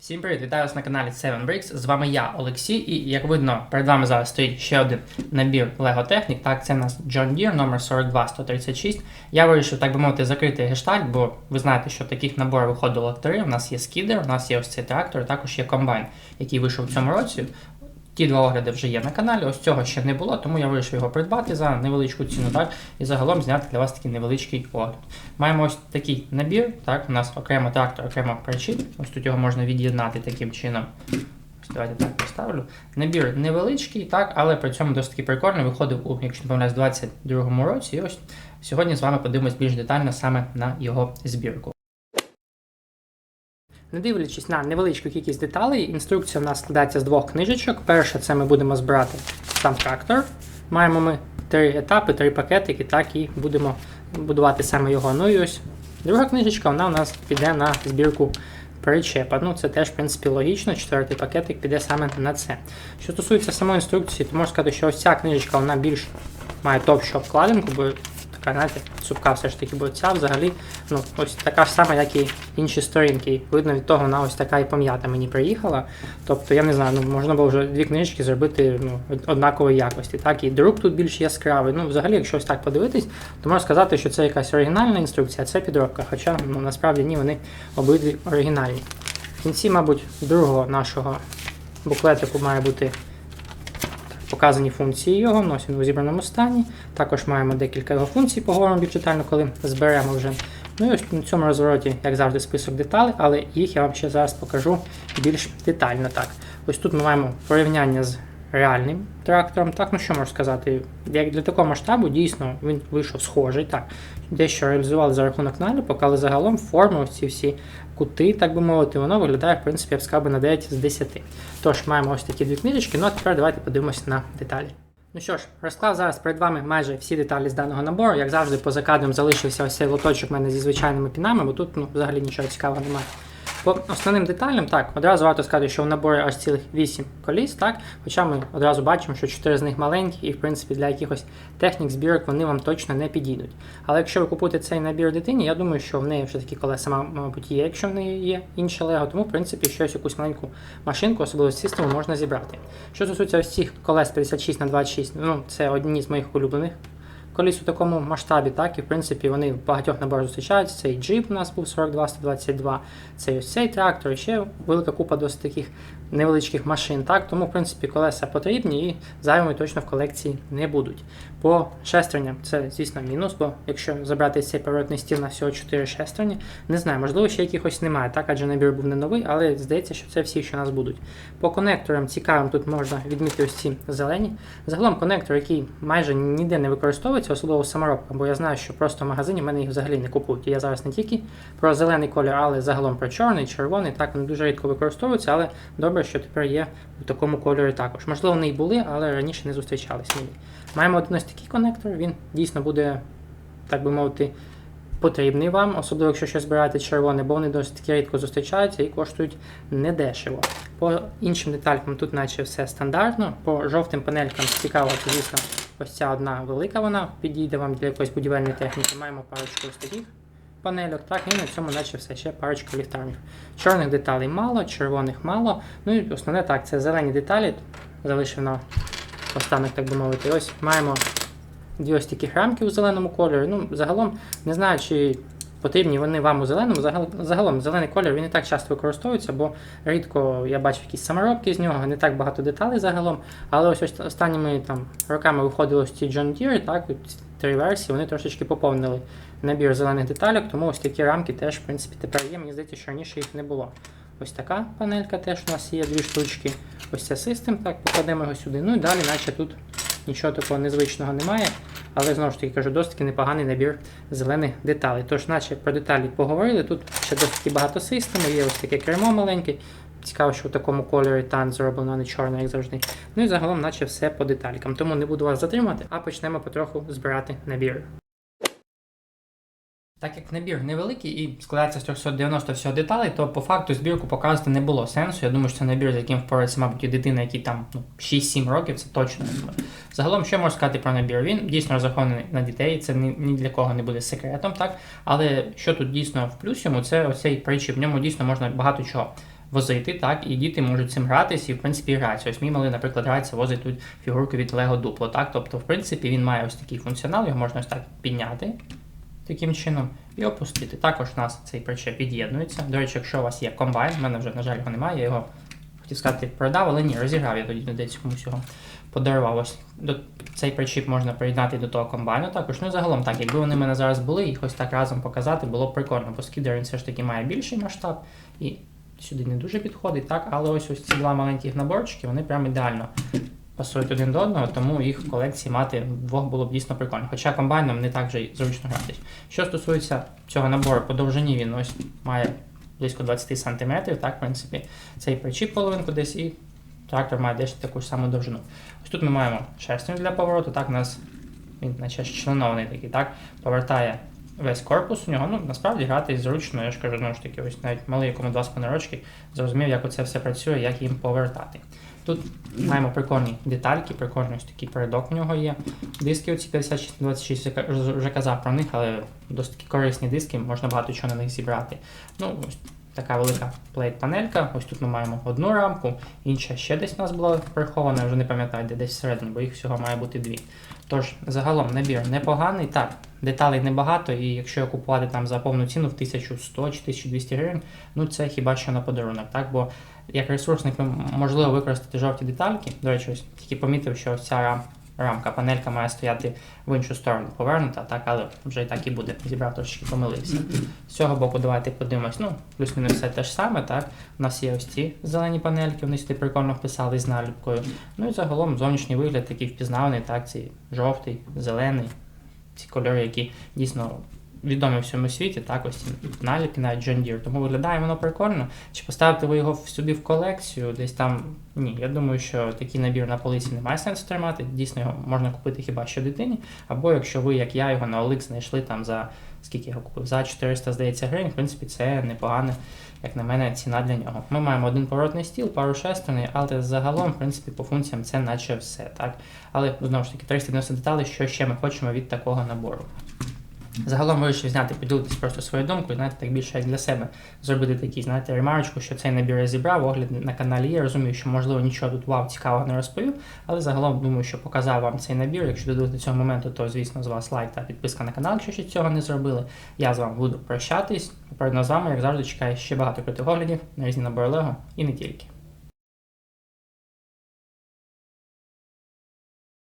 Всім привіт, вітаю вас на каналі 7 Bricks. З вами я, Олексій, і як видно, перед вами зараз стоїть ще один набір Lego Технік. Так, це у нас John Deere номер 42136. Я вирішив, так би мовити, закрити гештальт, бо ви знаєте, що таких наборів виходило три. У нас є скідер, у нас є ось цей трактор, також є комбайн, який вийшов в цьому році. Ті два огляди вже є на каналі, ось цього ще не було, тому я вирішив його придбати за невеличку ціну, так, і загалом зняти для вас такий невеличкий огляд. Маємо ось такий набір, так, у нас окремо трактор, окремо причіп, ось тут його можна від'єднати таким чином. Давайте так поставлю. Набір невеличкий, так, але при цьому досить таки прикольний. Виходив у, якщо не помиляюсь, 22-му році. І ось сьогодні з вами подивимось більш детально саме на його збірку. Не дивлячись на невеличку кількість деталей, інструкція в нас складається з двох книжечок. Перша це ми будемо збирати сам трактор. Маємо ми три етапи, три пакетики, так і будемо будувати саме його. Ну і ось друга книжечка, вона у нас піде на збірку причепа. Ну, це теж, в принципі, логічно. Четвертий пакетик піде саме на це. Що стосується самої інструкції, то можна сказати, що ось ця книжечка вона більш має товщу обкладинку, бо така, знаєте, цупка все ж таки, бо ця взагалі ну, ось така ж сама, як і інші сторінки. Видно від того, вона ось така і пом'ята мені приїхала. Тобто, я не знаю, ну можна було вже дві книжечки зробити ну, однакової якості. Так, і друк тут більш яскравий. Ну, взагалі, якщо ось так подивитись, то можна сказати, що це якась оригінальна інструкція, це підробка. Хоча ну, насправді ні, вони обидві оригінальні. В кінці, мабуть, другого нашого буклетику має бути показані функції його, вносимо в зібраному стані. Також маємо декілька його функцій, поговоримо більш детально, коли зберемо вже. Ну і ось на цьому розвороті, як завжди, список деталей, але їх я вам ще зараз покажу більш детально. Так, ось тут ми маємо порівняння з реальним трактором. Так, ну що можу сказати, як для такого масштабу дійсно він вийшов схожий. Так, дещо реалізували за рахунок наліпок, але загалом форми, ці всі кути, так би мовити, воно виглядає, в принципі, я б сказав би, на 9 з 10. Тож маємо ось такі дві книжечки, ну а тепер давайте подивимося на деталі. Ну що ж, розклав зараз перед вами майже всі деталі з даного набору. Як завжди, поза кадром залишився ось цей лоточок в мене зі звичайними пінами, бо тут ну, взагалі нічого цікавого немає. По основним деталям, так, одразу варто сказати, що в наборі аж цілих 8 коліс, так, хоча ми одразу бачимо, що 4 з них маленькі, і в принципі для якихось технік збірок вони вам точно не підійдуть. Але якщо ви купуєте цей набір дитині, я думаю, що в неї вже такі колеса, мабуть, є, якщо в неї є інше лего, тому в принципі щось якусь маленьку машинку, особливо систему, можна зібрати. Що стосується ось цих колес 56 на 26, ну це одні з моїх улюблених коліс у такому масштабі, так, і в принципі вони в багатьох наборах зустрічаються. Цей джип у нас був 42-122, цей ось цей трактор, і ще велика купа досить таких невеличких машин. Так, Тому, в принципі, колеса потрібні і зайвими точно в колекції не будуть. По шестерням це, звісно, мінус, бо якщо забрати цей поворотний стіл на всього 4 шестерні, не знаю, можливо, ще якихось немає, так, адже набір був не новий, але здається, що це всі, що у нас будуть. По конекторам цікавим тут можна відмітити ось ці зелені. Загалом конектор, який майже ніде не використовується, особливо саморобка, бо я знаю, що просто в магазині мене їх взагалі не купують. І я зараз не тільки про зелений колір, але загалом про чорний, червоний. Так, вони дуже рідко використовуються, але добре, що тепер є в такому кольорі також. Можливо, вони й були, але раніше не зустрічались мені. Маємо один ось такий конектор, він дійсно буде, так би мовити, потрібний вам, особливо якщо щось збираєте червоне, бо вони досить таки рідко зустрічаються і коштують недешево. По іншим деталькам тут наче все стандартно. По жовтим панелькам цікаво, звісно, ось ця одна велика, вона підійде вам для якоїсь будівельної техніки. Маємо парочку ось таких панельок, так, і на цьому наче все ще парочка ліхтарів. Чорних деталей мало, червоних мало. Ну і основне так, це зелені деталі. Залишив на останок, так би мовити. Ось маємо дві ось такі рамки у зеленому кольорі. Ну, загалом, не знаю, чи потрібні вони вам у зеленому. Загалом, зелений колір він не так часто використовується, бо рідко я бачив якісь саморобки з нього, не так багато деталей загалом. Але ось, останніми там роками виходили ось ці John Deere, так, три версії, вони трошечки поповнили набір зелених деталек, тому ось такі рамки теж, в принципі, тепер є. Мені здається, що раніше їх не було. Ось така панелька теж у нас є, дві штучки. Ось ця систем, так, покладемо його сюди. Ну і далі, наче тут нічого такого незвичного немає. Але знову ж таки кажу, досить таки непоганий набір зелених деталей. Тож, наче про деталі поговорили. Тут ще досить таки багато системи, є ось таке кермо маленьке. Цікаво, що в такому кольорі тан зроблено, а не чорне, як завжди. Ну і загалом, наче все по деталькам. Тому не буду вас затримувати, а почнемо потроху збирати набір. Так як набір невеликий і складається з 390 всього деталей, то по факту збірку показувати не було сенсу. Я думаю, що це набір, з яким впорається, мабуть, і дитина, який там ну, 6-7 років, це точно. Загалом, що можу сказати про набір? Він дійсно розрахований на дітей, це ні, для кого не буде секретом, так? Але що тут дійсно в плюс йому, це оцей причіп, в ньому дійсно можна багато чого возити, так, і діти можуть цим гратися і, в принципі, граються. Ось мій малий, наприклад, грається, возить тут фігурку від Lego Duplo, так, тобто, в принципі, він має ось такий функціонал, його можна ось так підняти таким чином і опустити. Також у нас цей причеп під'єднується. До речі, якщо у вас є комбайн, в мене вже, на жаль, його немає, я його хотів сказати, продав, але ні, розіграв я тоді десь комусь його подарував. Ось до цей причіп можна приєднати до того комбайну також. Ну загалом так, якби вони в мене зараз були, їх ось так разом показати, було б прикольно, бо скідер він все ж таки має більший масштаб і сюди не дуже підходить, так, але ось ось ці два маленьких наборчики, вони прям ідеально пасують один до одного, тому їх в колекції мати вдвох було б дійсно прикольно. Хоча комбайном не так же зручно гратись. Що стосується цього набору, по довжині він ось має близько 20 см, так, в принципі, цей причіп половинку десь і трактор має десь таку ж саму довжину. Ось тут ми маємо шестерню для повороту, так, у нас він наче членований такий, так, повертає весь корпус у нього. Ну, насправді грати зручно, я ж кажу, ну ж таки, ось навіть малий, якому 2,5 рочки, зрозумів, як оце все працює, як їм повертати. Тут маємо прикольні детальки, прикольний ось такий передок у нього є. Диски оці 5626, я вже казав про них, але досить таки корисні диски, можна багато чого на них зібрати. Ну, ось така велика плейт-панелька. Ось тут ми маємо одну рамку, інша ще десь у нас була прихована, вже не пам'ятаю, де десь всередині, бо їх всього має бути дві. Тож, загалом набір непоганий. Так, деталей небагато, і якщо купувати там за повну ціну в 1100 чи 1200 гривень, ну це хіба що на подарунок, так? Бо як ресурсник можливо використати жовті детальки. До речі, ось тільки помітив, що ось ця рам, рамка, панелька має стояти в іншу сторону повернута, так, але вже і так і буде. Зібрав трошки помилився. З цього боку давайте подивимось. Ну, плюс-мінус все те ж саме, так. У нас є ось ці зелені панельки, вони сюди прикольно вписали з наліпкою. Ну і загалом зовнішній вигляд такий впізнаваний, так, ці жовтий, зелений, ці кольори, які дійсно відомі в всьому світі, так, ось наліпки, навіть John Deere. Тому виглядає воно прикольно. Чи поставити ви його собі в колекцію, десь там. Ні, я думаю, що такий набір на полиці немає сенсу тримати. Дійсно, його можна купити хіба що дитині. Або якщо ви, як я, його на OLX знайшли там за скільки я його купив? За 400, здається, гривень. В принципі, це непогане, як на мене, ціна для нього. Ми маємо один поворотний стіл, пару шестерней, але загалом, в принципі, по функціям це наче все, так. Але знову ж таки, 390 деталей, що ще ми хочемо від такого набору. Загалом вирішив зняти, поділитися просто своєю думкою, знаєте, так більше як для себе зробити такий, знаєте, ремарочку, що цей набір я зібрав, огляд на каналі є. Розумію, що можливо нічого тут вау цікавого не розповів, але загалом думаю, що показав вам цей набір. Якщо додивитися до цього моменту, то звісно з вас лайк та підписка на канал, якщо ще цього не зробили. Я з вами буду прощатись. Попередньо з вами, як завжди, чекаю ще багато крутих оглядів на різні набори Лего і не тільки.